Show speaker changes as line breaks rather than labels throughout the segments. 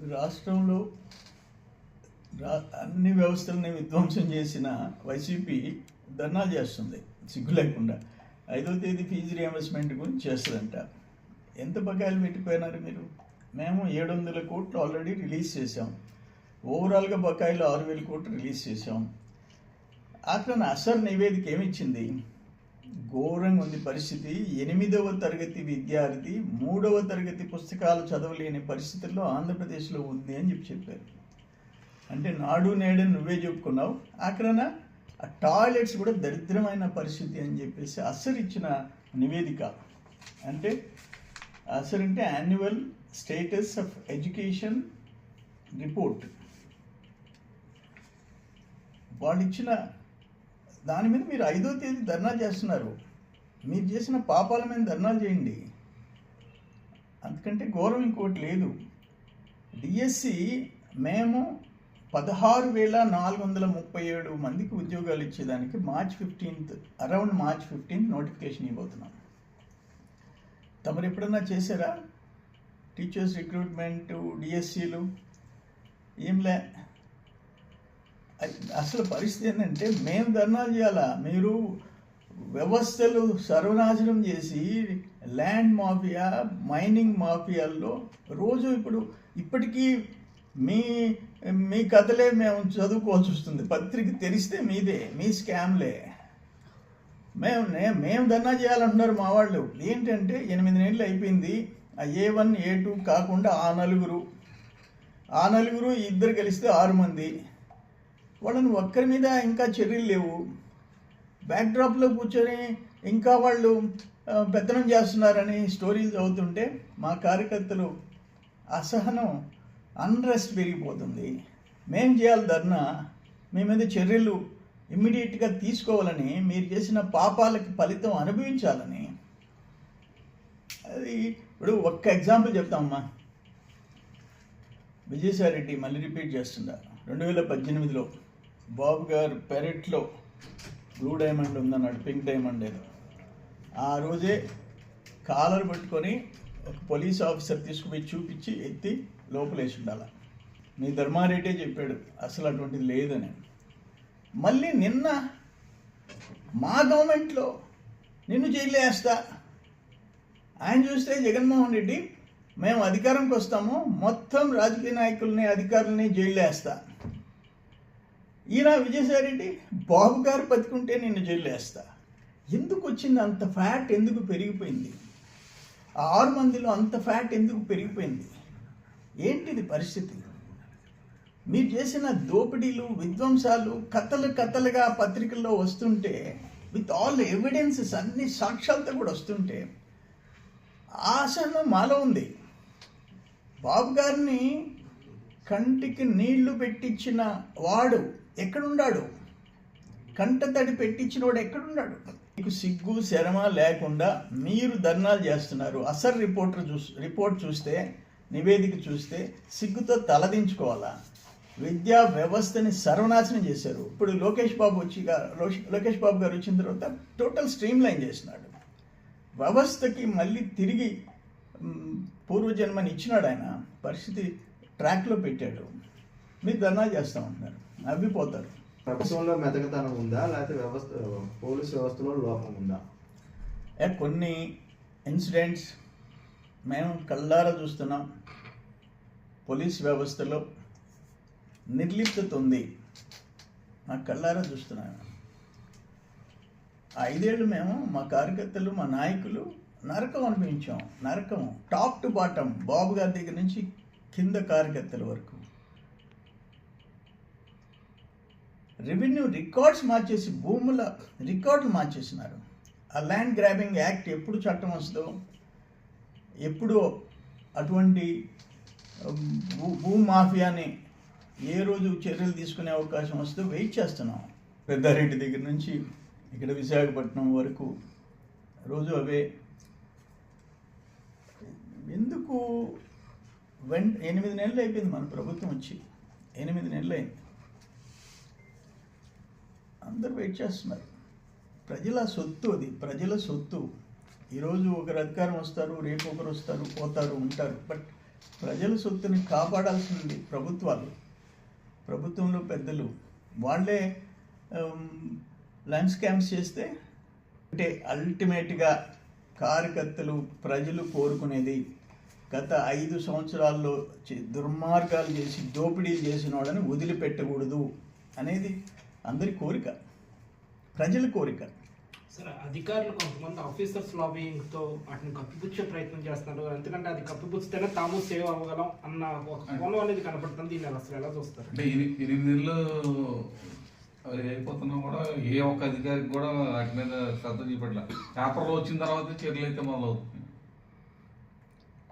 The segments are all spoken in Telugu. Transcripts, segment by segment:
రాష్ట్రంలో రా అన్ని వ్యవస్థలని విధ్వంసం చేసిన వైసీపీ ధర్నా చేస్తుంది సిగ్గు లేకుండా. ఐదో తేదీ ఫీజు రియంబర్స్మెంట్ గురించి చేస్తుందంట. ఎంత బకాయిలు పెట్టిపోయినారు మీరు? మేము ఏడు వందల కోట్లు ఆల్రెడీ రిలీజ్ చేసాం ఓవరాల్గా బకాయిలు ఆరు వేల కోట్లు రిలీజ్ చేసాం అట్లా అసలు నివేదిక ఏమిచ్చింది? ఘోరంగా ఉంది పరిస్థితి. ఎనిమిదవ తరగతి విద్యార్థి మూడవ తరగతి పుస్తకాలు చదవలేని పరిస్థితుల్లో ఆంధ్రప్రదేశ్లో ఉంది అని చెప్పి చెప్పారు. అంటే నాడు నేడు నువ్వే చెప్పుకున్నావు. అక్కడ ఆ టాయిలెట్స్ కూడా దరిద్రమైన పరిస్థితి అని చెప్పేసి అసర్ ఇచ్చిన నివేదిక. అంటే అసర్ అంటే annual status of education report. వాళ్ళు ఇచ్చిన దాని మీద మీరు ఐదో తేదీ ధర్నా చేస్తున్నారు. మీరు చేసిన పాపాల మీద ధర్నాలు చేయండి. అందుకంటే ఘోరం ఇంకోటి లేదు. డిఎస్సి మేము పదహారు వేల నాలుగు వందల ముప్పై ఏడు మందికి ఉద్యోగాలు ఇచ్చేదానికి March fifteenth around March fifteenth notification ఇవ్వబోతున్నాం. తమరు ఎప్పుడన్నా చేశారా? టీచర్స్ రిక్రూట్మెంట్ డిఎస్సీలు ఏంలే అసలు పరిస్థితి ఏంటంటే మేము ధర్నాలు చేయాలా? మీరు వ్యవస్థలు సర్వనాశనం చేసి ల్యాండ్ మాఫియా మైనింగ్ మాఫియాల్లో రోజు ఇప్పుడు ఇప్పటికీ మీ మీ కథలే మేము చదువుకోవాల్సి వస్తుంది. పత్రిక తెరిస్తే మీదే మీ స్కామ్లే. మేము మేము ధర్నా చేయాలంటున్నారు మా వాళ్ళు. ఏంటంటే ఎనిమిది నెలలు అయిపోయింది. ఆ ఏ వన్ ఏ టూ కాకుండా ఆ నలుగురు. ఆ నలుగురు ఇద్దరు కలిస్తే ఆరు మంది. వాళ్ళని ఒక్కరి మీద ఇంకా చర్యలు లేవు. బ్యాక్డ్రాప్లో కూర్చొని ఇంకా వాళ్ళు పెత్తనం చేస్తున్నారని స్టోరీలు చదువుతుంటే మా కార్యకర్తలు అసహనం అన్రెస్ట్ పెరిగిపోతుంది. మేం చేయాలి ధర్నా మీ మీద చర్యలు ఇమ్మీడియట్గా తీసుకోవాలని మీరు చేసిన పాపాలకి ఫలితం అనుభవించాలని. అది ఇప్పుడు ఒక్క ఎగ్జాంపుల్ చెప్తామమ్మా. విజయసాయి రెడ్డి మళ్ళీ రిపీట్ చేస్తుందా? రెండు వేల పద్దెనిమిదిలో. బాబు గారు పెరట్లో బ్లూ డైమండ్ ఉందన్నాడు పింక్ డైమండ్ ఏదో. ఆ రోజే కాలర్ పట్టుకొని ఒక పోలీస్ ఆఫీసర్ తీసుకుపోయి చూపించి ఎత్తి లోపలేసి ఉండాలి. మీ ధర్మారెడ్డే చెప్పాడు అసలు అటువంటిది లేదని. మళ్ళీ నిన్న మా గవర్నమెంట్లో నిన్ను జైలు వేస్తా. ఆయన చూస్తే జగన్మోహన్ రెడ్డి మేము అధికారంకి వస్తాము మొత్తం రాజకీయ నాయకుల్ని అధికారుల్ని జైలు వేస్తా. ఈయన విజయసాయిరెడ్డి బాబు గారు బతుకుంటే నేను జైలు వేస్తా ఎందుకు వచ్చింది అంత ఫ్యాట్ ఎందుకు పెరిగిపోయింది? ఆరు మందిలో అంత ఫ్యాట్ ఎందుకు పెరిగిపోయింది? ఏంటిది పరిస్థితి? మీరు చేసిన దోపిడీలు విధ్వంసాలు కథలు కథలుగా పత్రికల్లో వస్తుంటే విత్ ఆల్ ఎవిడెన్సెస్ అన్ని సాక్ష్యాలతో కూడా వస్తుంటే ఆ మాలో ఉంది. బాబు గారిని కంటికి నీళ్ళు పెట్టించిన వాడు ఎక్కడున్నాడు కంటతడి పెట్టించినోడు ఎక్కడున్నాడు? మీకు సిగ్గు శరమ లేకుండా మీరు ధర్నాలు చేస్తున్నారు. అసలు రిపోర్టర్ చూ రిపోర్ట్ చూస్తే నివేదిక చూస్తే సిగ్గుతో తలదించుకోవాలా? విద్యా వ్యవస్థని సర్వనాశనం చేశారు. ఇప్పుడు లోకేష్ బాబు వచ్చి లోష్- లోకేష్ బాబు గారు వచ్చిన తర్వాత టోటల్ స్ట్రీమ్ లైన్ చేసినాడు వ్యవస్థకి మళ్ళీ తిరిగి పూర్వజన్మని ఇచ్చినాడు ఆయన. పరిస్థితి ట్రాక్లో పెట్టాడు. మీరు ధర్నా చేస్తూ ఉంటున్నారు. నవ్విపోతారు.
ప్రభుత్వంలో మెతకతనం ఉందా? లేకపోతే వ్యవస్థ పోలీస్ వ్యవస్థలో లోపం ఉందా?
కొన్ని ఇన్సిడెంట్స్ మేము కళ్ళారా చూస్తున్నాం. పోలీస్ వ్యవస్థలో నిర్లిప్తత ఉంది మా కళ్ళారా చూస్తున్నాను ఐదేళ్ళు మేము మా కార్యకర్తలు మా నాయకులు నరకం అనిపించాం నరకం టాప్ టు బాటం బాబు గారి దగ్గర నుంచి కింద కార్యకర్తల వరకు. రెవెన్యూ రికార్డ్స్ మార్చేసి భూముల రికార్డులు మార్చేసినారు. ఆ ల్యాండ్ గ్రాబింగ్ యాక్ట్ ఎప్పుడు చట్టం వస్తుందో ఎప్పుడు అటువంటి భూ భూ మాఫియాని ఏ రోజు చర్యలు తీసుకునే అవకాశం వస్తుందో వెయిట్ చేస్తున్నాం. పెద్దారెడ్డి దగ్గర నుంచి ఇక్కడ విశాఖపట్నం వరకు రోజు అవే. ఎందుకు? వెన్ ఎనిమిది నెలలు అయిపోయింది మన ప్రభుత్వం వచ్చి. ఎనిమిది నెలలు అయింది. అందరూ వెయిట్ చేస్తున్నారు. ప్రజల సొత్తు అది ప్రజల సొత్తు. ఈరోజు ఒకరు అధికారం వస్తారు రేపు ఒకరు వస్తారు పోతారు ఉంటారు. బట్ ప్రజల సొత్తుని కాపాడాల్సింది ప్రభుత్వాలు. ప్రభుత్వంలో పెద్దలు. వాళ్ళే లంచ్ క్యాంప్స్ చేస్తే అంటే అల్టిమేట్గా కార్యకర్తలు ప్రజలు కోరుకునేది గత ఐదు సంవత్సరాల్లో చే- దుర్మార్గాలు చేసి దోపిడీలు చేసిన వాళ్ళని వదిలిపెట్టకూడదు అనేది అందరి కోరిక ప్రజల కోరిక.
సరే అధికారులు కొంతమంది ఆఫీసర్స్ లాబింగ్తో వాటిని కప్పిపుచ్చే ప్రయత్నం చేస్తున్నారు. ఎందుకంటే అది కప్పిపుచ్చితేనే తాము సేవ్ అవ్వగలం అన్న ఒక కోణం అనేది కనపడుతుంది. దీన్ని అసలు ఎలా చూస్తారు?
అంటే ఎని- ఎనిమిది నెలలు అవి అయిపోతున్నా కూడా ఏ ఒక్క అధికారికి కూడా వాటి మీద శ్రద్ధ చూపట్ల. పేపర్లో వచ్చిన తర్వాత చర్యలు అయితే మొదలవుతుంది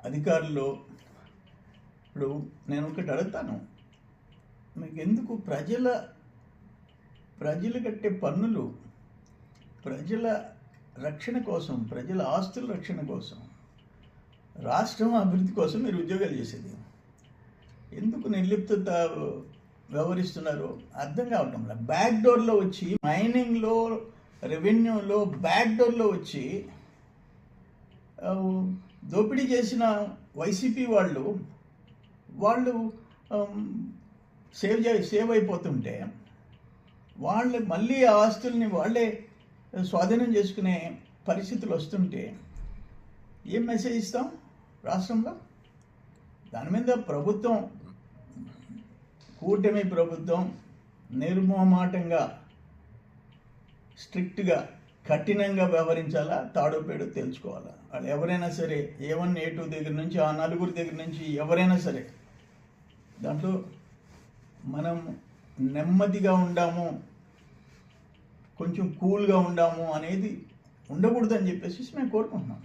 అధికారులు ఇప్పుడు నేను ఒకటి అడుగుతాను. మీకు ఎందుకు ప్రజల ప్రజలు కట్టే పన్నులు ప్రజల రక్షణ కోసం ప్రజల ఆస్తుల రక్షణ కోసం రాష్ట్రం అభివృద్ధి కోసం మీరు ఉద్యోగాలు చేసేది. ఎందుకు నిర్లిప్త వ్యవహరిస్తున్నారు అర్థం కావటం లేదు. బ్యాక్ డోర్లో వచ్చి మైనింగ్లో రెవెన్యూలో బ్యాక్ డోర్లో వచ్చి దోపిడీ చేసిన వైసీపీ వాళ్ళు వాళ్ళు సేవ్ సేవ్ అయిపోతుంటే వాళ్ళు మళ్ళీ ఆ ఆస్తుల్ని వాళ్ళే స్వాధీనం చేసుకునే పరిస్థితులు వస్తుంటే ఏం మెసేజ్ ఇస్తాం రాష్ట్రంలో? దాని మీద ప్రభుత్వం కూటమి ప్రభుత్వం నిర్మోమాటంగా స్ట్రిక్ట్గా కఠినంగా వ్యవహరించాలా? తాడోపేడో తెలుసుకోవాలా వాళ్ళు ఎవరైనా సరే ఏ వన్ ఏ టూ దగ్గర నుంచి ఆ నలుగురు దగ్గర నుంచి ఎవరైనా సరే దాంట్లో మనం నెమ్మదిగా ఉండాము కొంచెం కూల్గా ఉండాము అనేది ఉండకూడదని చెప్పేసి మేము కోరుకుంటున్నాం.